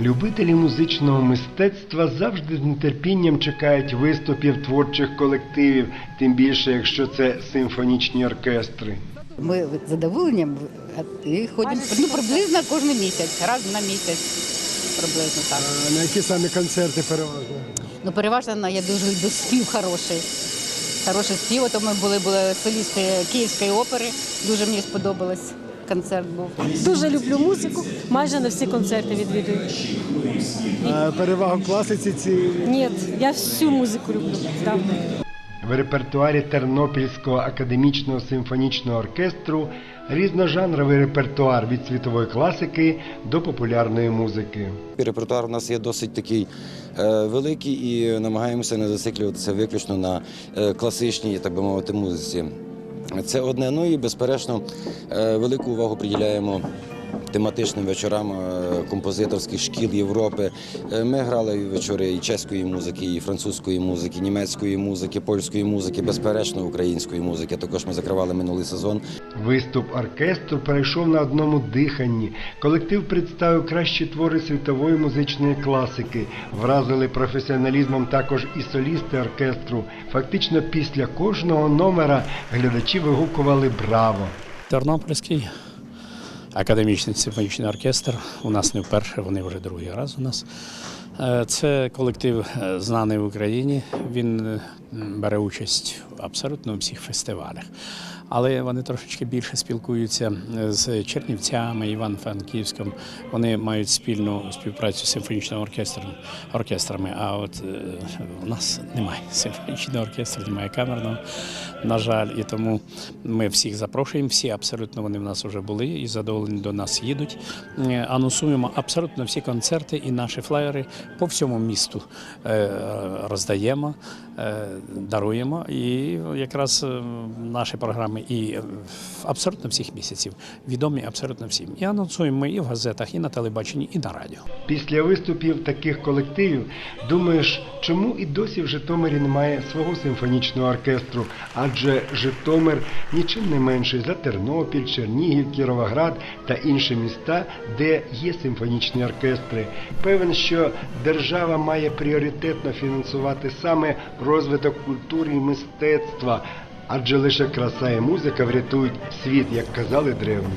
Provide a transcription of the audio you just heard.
Любителі музичного мистецтва завжди з нетерпінням чекають виступів творчих колективів, тим більше якщо це симфонічні оркестри. Ми з задоволенням е, і ходимо ну, приблизно кожен місяць, раз на місяць. Приблизно так. А на які саме концерти переважно? Ну, переважно я дуже люблю спів хороший. Хороший спів. Ото ми були, були солісти Київської опери. Дуже мені сподобалось. Концерт був. Дуже люблю музику, майже на всі концерти відвідую. А перевагу класиці ці Ні, я всю музику люблю. Так. В репертуарі Тернопільського академічного симфонічного оркестру різножанровий репертуар від світової класики до популярної музики. Репертуар у нас є досить такий е, великий і намагаємося не зациклюватися виключно на е, класичній, так би мовити, музиці. Це одне. Ну і безперечно е, велику увагу приділяємо. Тематичним вечорам е, композиторських шкіл Європи. Е, Ми грали вечори і чеської музики, і французької музики, німецької музики, польської музики, безперечно, української музики. Також ми закривали минулий сезон Виступ оркестру перейшов на одному диханні. Колектив представив кращі твори світової музичної класики. Вразили професіоналізмом також і солісти оркестру. Фактично після кожного номера глядачі вигукували Браво! Тернопільський академічний симфонічний оркестр. У нас не вперше, вони вже другий раз у нас. Е, Це колектив е, знаний в Україні. Він е, бере участь абсолютно у всіх фестивалях. Але вони трошечки більше спілкуються е, з Чернівцями, Іван-Франківськом. Вони мають спільну співпрацю з симфонічним оркестром оркестрами. А от е, у нас немає симфонічного оркестру, немає камерного, на жаль. І тому ми всіх запрошуємо. Всі абсолютно вони в нас вже були і задоволені до нас їдуть. Е, Анонсуємо абсолютно всі концерти і наші флаєри по всьому місту е, роздаємо, е, даруємо. І якраз е, наші програми і е, в абсолютно всіх місяців відомі абсолютно всім. І анонсуємо ми і в газетах, і на телебаченні, і на радіо. Після виступів таких колективів думаєш, чому і досі в Житомирі немає свого симфонічного оркестру? Адже Житомир нічим не менший за Тернопіль, Чернігів, Кіровоград та інші міста, де є симфонічні оркестри. Певен, що держава має пріоритетно фінансувати саме розвиток культури і мистецтва, адже лише краса і музика врятують світ, як казали древні.